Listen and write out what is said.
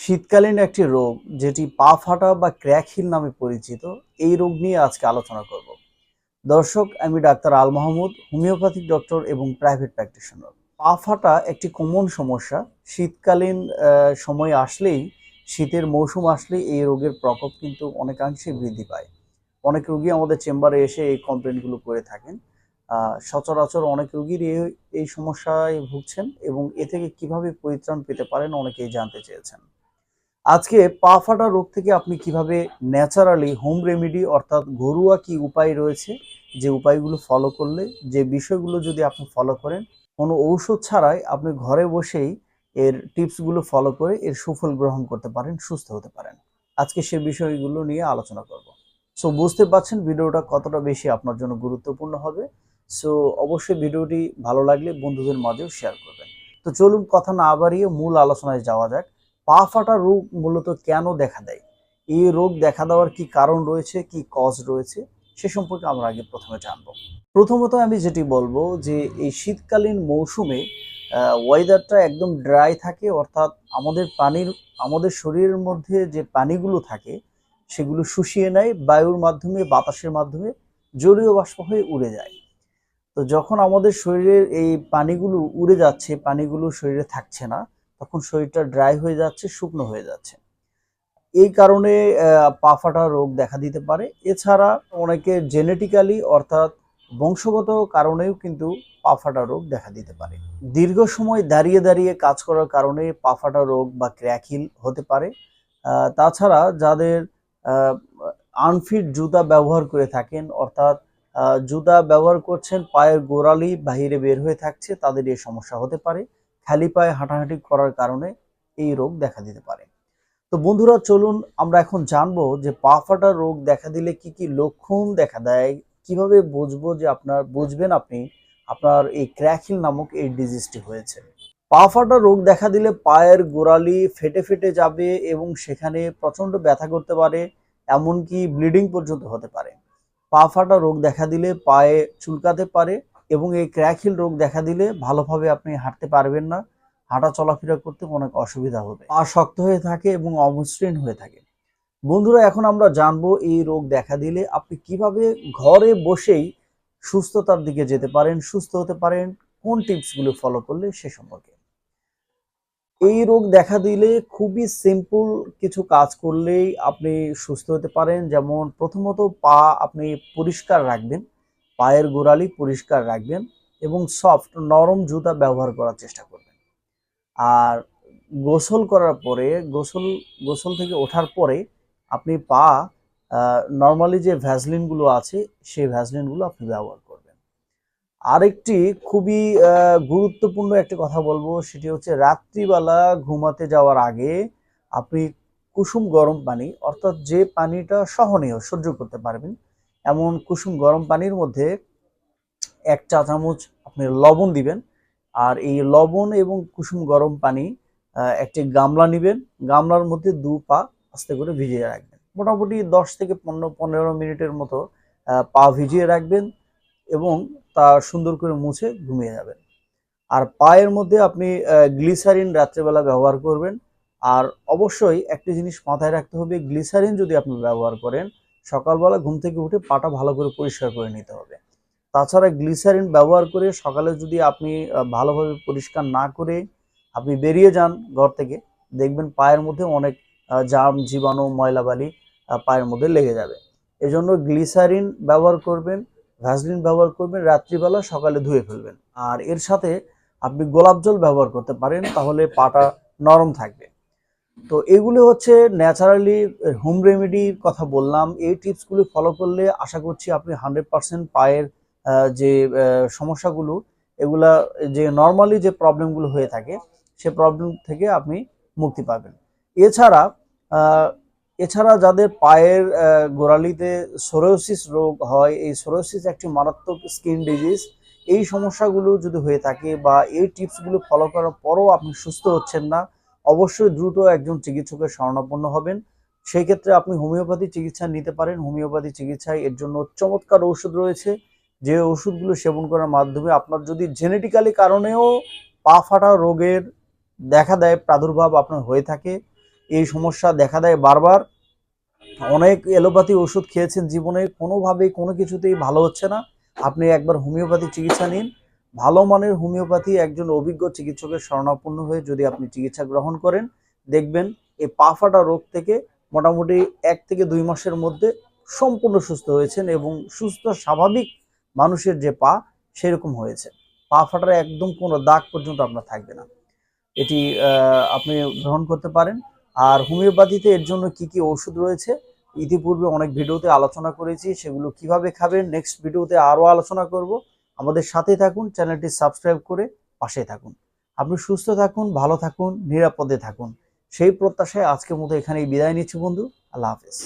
শীতকালীন একটি রোগ যেটি পা ফাটা বা ক্র্যাক হিল নামে পরিচিত, এই রোগ নিয়ে আজকে আলোচনা করব। দর্শক, আমি doctor Al Mahmud, homeopathic doctor এবং প্রাইভেট প্র্যাকটিশনার। পা ফাটা একটি কমন সমস্যা। শীতকালীন সময় আসলেই, শীতের মৌসুম আসলেই এই রোগের প্রকোপ কিন্তু অনেকাংশে বৃদ্ধি পায়। অনেক রোগী আমাদের চেম্বারে এসে এই কমপ্লেনগুলো করে থাকেন। সচরাচর অনেক রোগীর এই সমস্যায় ভুগছেন এবং এ থেকে কীভাবে পরিত্রাণ পেতে পারেন অনেকেই জানতে চেয়েছেন। আজকে পা ফাটা রোগ থেকে আপনি কীভাবে ন্যাচারালি হোম রেমেডি অর্থাৎ ঘরোয়া কি উপায় রয়েছে? যে উপায়গুলো ফলো করলে, যে বিষয়গুলো যদি আপনি ফলো করেন, কোনো ঔষধ ছাড়াই আপনি ঘরে বসেই এর টিপসগুলো ফলো করে এর সুফল গ্রহণ করতে পারেন, সুস্থ হতে পারেন। আজকে সে বিষয়গুলো নিয়ে আলোচনা করব। সো, বুঝতে পারছেন ভিডিওটা কতটা বেশি আপনার জন্য গুরুত্বপূর্ণ হবে। সো, অবশ্যই ভিডিওটি ভালো লাগলে বন্ধুদের মাঝেও শেয়ার করবেন। তো চলুন, কথা না বাড়িয়ে মূল আলোচনায় যাওয়া যাক। পা ফাটা রোগ মূলত কেন দেখা দেয়? এই রোগ দেখা দেওয়ার কি কারণ রয়েছে? কি কজ রয়েছে? সে সম্পর্কে আমরা আগে প্রথমে জানব। প্রথমত আমি যেটি বলব যে, এই শীতকালীন মৌসুমে ওয়েদারটা একদম ড্রাই থাকে, অর্থাৎ আমাদের পানির, আমাদের শরীরের মধ্যে যে পানিগুলো থাকে, সেগুলো শুষিয়ে নেয়, বায়ুর মাধ্যমে, বাতাসের মাধ্যমে জলীয় বাষ্প হয়ে উড়ে যায়। তো যখন আমাদের শরীরের এই পানিগুলো উড়ে যাচ্ছে, পানিগুলো শরীরে থাকছে না তখন শরীরটা ড্রাই হয়ে যাচ্ছে, শুকনো হয়ে যাচ্ছে। এই কারণে পা ফাটা রোগ দেখা দিতে পারে। এছাড়া অনেকে জেনেটিক্যালি অর্থাৎ বংশগত কারণেও কিন্তু পা ফাটা রোগ দেখা দিতে পারে। দীর্ঘ সময় দাঁড়িয়ে দাঁড়িয়ে কাজ করার কারণে পা ফাটা রোগ বা ক্র্যাকিল হতে পারে। তাছাড়া যাদের আনফিট জুতা ব্যবহার করে থাকেন, অর্থাৎ জুতা ব্যবহার করছেন, পায়ের গোড়ালি বাহিরে বের হয়ে থাকছে, তাদের এই সমস্যা হতে পারে। খালি পায়ে হাঁটাহাঁটি করার কারণে এই রোগ দেখা দিতে পারে। তো বন্ধুরা, চলুন আমরা এখন জানব যে পা ফাটা রোগ দেখা দিলে কি কি লক্ষণ দেখা দেয়, কীভাবে বুঝব যে আপনার, বুঝবেন আপনি আপনার এই ক্র্যাকিল নামক এই ডিজিজটি হয়েছে। পা ফাটা রোগ দেখা দিলে পায়ের গোড়ালি ফেটে ফেটে যাবে এবং সেখানে প্রচণ্ড ব্যথা করতে পারে, এমনকি ব্লিডিং পর্যন্ত হতে পারে। পা ফাটা রোগ দেখা দিলে পায়ে চুলকাতে পারে এবং এই ক্র্যাকিল রোগ দেখা দিলে ভালোভাবে আপনি হাঁটতে পারবেন না, হাঁটা চলাফেরা করতে অনেক অসুবিধা হবে। পা শক্ত হয়ে থাকে এবং অমসৃণ হয়ে থাকে। বন্ধুরা, এখন আমরা জানব এই রোগ দেখা দিলে আপনি কীভাবে ঘরে বসেই সুস্থতার দিকে যেতে পারেন, সুস্থ হতে পারেন, কোন টিপসগুলো ফলো করলে সে সম্পর্কে। এই রোগ দেখা দিলে খুবই সিম্পল কিছু কাজ করলেই আপনি সুস্থ হতে পারেন। যেমন প্রথমত পা আপনি পরিষ্কার রাখবেন। পায়ের গোড়ালি পরিষ্কার রাখবেন এবং সফট নরম জুতা ব্যবহার করার চেষ্টা করবেন। আর গোসল করার পরে, গোসল গোসল থেকে ওঠার পরে আপনি পা নর্মালি যে ভ্যাসলিনগুলো আছে, সেই ভ্যাসলিনগুলো আপনি ব্যবহার করবেন। আরেকটি খুবই গুরুত্বপূর্ণ একটি কথা বলব, সেটি হচ্ছে রাত্রিবেলা ঘুমাতে যাওয়ার আগে আপনি কুসুম গরম পানি, অর্থাৎ যে পানিটা সহনীয় সহ্য করতে পারবেন এমন কুসুম গরম পানির মধ্যে এক চা চামচ আপনি লবণ দিবেন। আর এই লবণ এবং কুসুম গরম পানি একটি গামলা নেবেন। গামলার মধ্যে দু পা আস্তে করে ভিজিয়ে রাখবেন। মোটামুটি দশ থেকে পনেরো পনেরো মিনিটের মতো পা ভিজিয়ে রাখবেন এবং তা সুন্দর করে মুছে ঘুমিয়ে যাবেন। আর পায়ের মধ্যে আপনি গ্লিসারিন রাত্রেবেলা ব্যবহার করবেন। আর অবশ্যই একটি জিনিস মাথায় রাখতে হবে, গ্লিসারিন যদি আপনি ব্যবহার করেন সকালবেলা ঘুম থেকে উঠে পাটা ভালো করে পরিষ্কার করে নিতে হবে। তাছাড়া গ্লিসারিন ব্যবহার করে সকালে যদি আপনি ভালোভাবে পরিষ্কার না করে আপনি বেরিয়ে যান ঘর থেকে, দেখবেন পায়ের মধ্যে অনেক জাম, জীবাণু ময়লা বালি পায়ের মধ্যে লেগে যাবে। এজন্য গ্লিসারিন ব্যবহার করবেন, ভ্যাসলিন ব্যবহার করবেন, রাত্রিবেলা সকালে ধুয়ে ফেলবেন। আর এর সাথে আপনি গোলাপ জল ব্যবহার করতে পারেন, তাহলে পাটা নরম থাকবে। তো এগুলো হচ্ছে ন্যাচারালি হোম রেমেডির কথা বললাম। এই টিপসগুলি ফলো করলে আশা করছি আপনি হান্ড্রেড পার্সেন্ট পায়ের যে সমস্যাগুলো, এগুলা যে নর্মালি যে প্রবলেমগুলো হয়ে থাকে, সে প্রবলেম থেকে আপনি মুক্তি পাবেন। এছাড়া এছাড়া যাদের পায়ের গোড়ালিতে সোরোসিস রোগ হয়, এই সোরোসিস একটি মারাত্মক স্কিন ডিজিজ এই সমস্যাগুলো যদি হয়ে থাকে বা এই টিপসগুলো ফলো করার পরও আপনি সুস্থ হচ্ছেন না অবশ্যই দ্রুত একজন চিকিৎসকের শরণাপন্ন হবেন। সেই ক্ষেত্রে আপনি হোমিওপ্যাথি চিকিৎসা নিতে পারেন। হোমিওপ্যাথি চিকিৎসায় এর জন্য চমৎকার ওষুধ রয়েছে। যে ওষুধগুলো সেবন করার মাধ্যমে আপনার যদি জেনেটিক্যালি কারণেও পা ফাটা রোগের দেখা দেয়, প্রাদুর্ভাব আপনার হয়ে থাকে, এই সমস্যা দেখা দেয় বারবার। অনেক এলোপ্যাথি ওষুধ খেয়েছেন জীবনে, কোনোভাবেই কোনো কিছুতেই ভালো হচ্ছে না। আপনি একবার হোমিওপ্যাথি চিকিৎসা নিন। ভালো মানের হোমিওপ্যাথি একজন অভিজ্ঞ চিকিৎসকের শরণাপন্ন হয়ে যদি আপনি চিকিৎসা গ্রহণ করেন, দেখবেন এই পা ফাটা রোগ থেকে মোটামুটি এক থেকে দুই মাসের মধ্যে সম্পূর্ণ সুস্থ হয়েছেন এবং সুস্থ, স্বাভাবিক মানুষের যে পা, সেরকম হয়েছে। পা ফাটার একদম কোনো দাগ পর্যন্ত আপনার থাকবে না। এটি আপনি গ্রহণ করতে পারেন। আর হোমিওপ্যাথিতে এর জন্য কি কি ওষুধ রয়েছে, ইতিপূর্বে অনেক ভিডিওতে আলোচনা করেছি, সেগুলো কীভাবে খাবেন নেক্সট ভিডিওতে আরও আলোচনা করব। আমাদের সাথে থাকুন, চ্যানেলটি সাবস্ক্রাইব করে পাশে থাকুন। আপনি সুস্থ থাকুন, ভালো থাকুন, নিরাপদে থাকুন। সেই প্রত্যাশায় আজকের মতো এখানেই বিদায় নিচ্ছি বন্ধু। আল্লাহ হাফেজ।